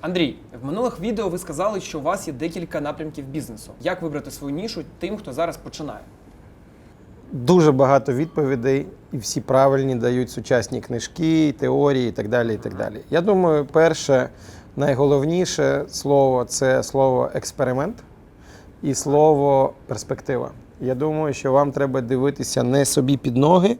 Андрій, в минулих відео ви сказали, що у вас є декілька напрямків бізнесу. Як вибрати свою нішу тим, хто зараз починає? Дуже багато відповідей, і всі правильні дають сучасні книжки, теорії і так далі. І так далі. Я думаю, перше, найголовніше слово це слово експеримент і слово перспектива. Я думаю, що вам треба дивитися не собі під ноги,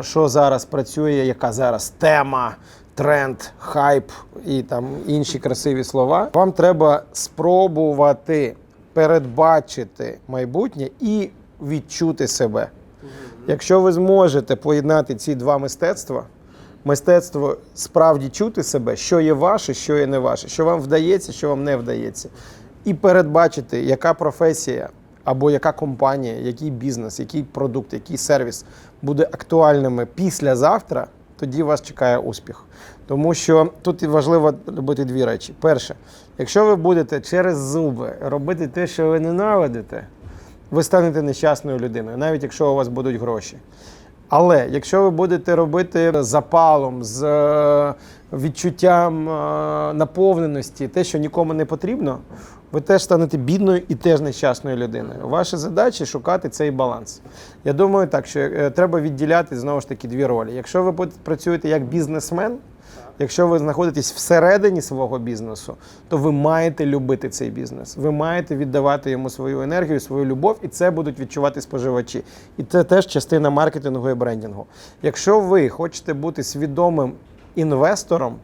що зараз працює, яка зараз тема, тренд, хайп і там інші красиві слова. Вам треба спробувати передбачити майбутнє і відчути себе. Якщо ви зможете поєднати ці два мистецтва, мистецтво справді чути себе, що є ваше, що є не ваше, що вам вдається, що вам не вдається, і передбачити, яка професія або яка компанія, який бізнес, який продукт, який сервіс буде актуальними післязавтра, тоді вас чекає успіх. Тому що тут важливо робити дві речі. Перше, якщо ви будете через зуби робити те, що ви ненавидите, ви станете нещасною людиною, навіть якщо у вас будуть гроші. Але якщо ви будете робити запалом, з е, відчуттям е, наповненості, те, що нікому не потрібно, ви теж станете бідною і теж нещасною людиною. Ваша задача шукати цей баланс. Я думаю, так що е, треба відділяти знову ж таки дві ролі. Якщо ви працюєте як бізнесмен, Якщо ви знаходитесь всередині свого бізнесу, то ви маєте любити цей бізнес. Ви маєте віддавати йому свою енергію, свою любов, і це будуть відчувати споживачі. І це теж частина маркетингу і брендінгу. Якщо ви хочете бути свідомим інвестором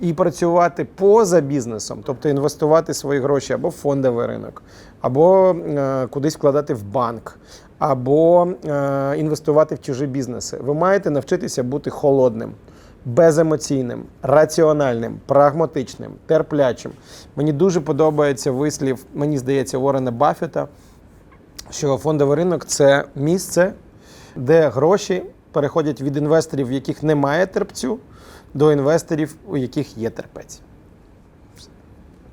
і працювати поза бізнесом, тобто інвестувати свої гроші або в фондовий ринок, або е, кудись вкладати в банк, або е, інвестувати в чужі бізнеси, ви маєте навчитися бути холодним беземоційним, раціональним, прагматичним, терплячим. Мені дуже подобається вислів, мені здається, Уоррена Баффета, що фондовий ринок це місце, де гроші переходять від інвесторів, в яких немає терпцю, до інвесторів, у яких є терпець.